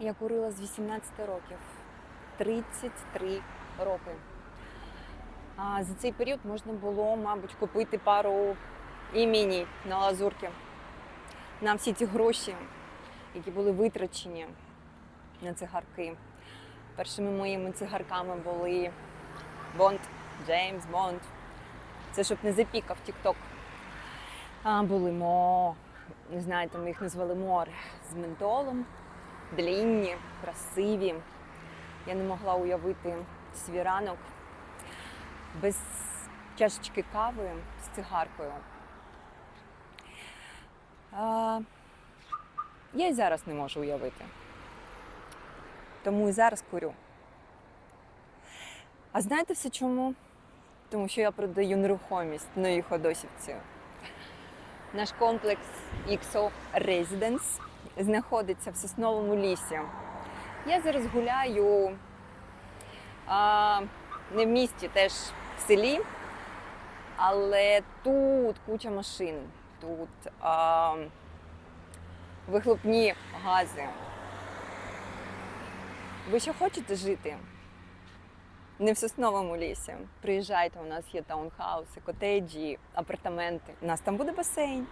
Я курила з 18 років. 33 роки. А за цей період можна було, мабуть, купити пару імені на лазурки. На всі ці гроші, які були витрачені на цигарки. Першими моїми цигарками були Бонд, Джеймс Бонд. Це щоб не запікав Тік-Ток. Були мо, не знаю, там їх назвали мор з ментолом, длінні, красиві. Я не могла уявити свій ранок без чашечки кави з цигаркою. А, я й зараз не можу уявити. Тому і зараз курю. А знаєте все чому? Тому що я продаю нерухомість в Новій Ходосівці. Наш комплекс XO Residence знаходиться в сосновому лісі. Я зараз гуляю а, не в місті, теж в селі, але тут куча машин, тут а, вихлопні гази. Ви що хочете жити? Не в сосновому лісі. Приїжджайте, у нас є таунхауси, котеджі, апартаменти. У нас там буде басейн.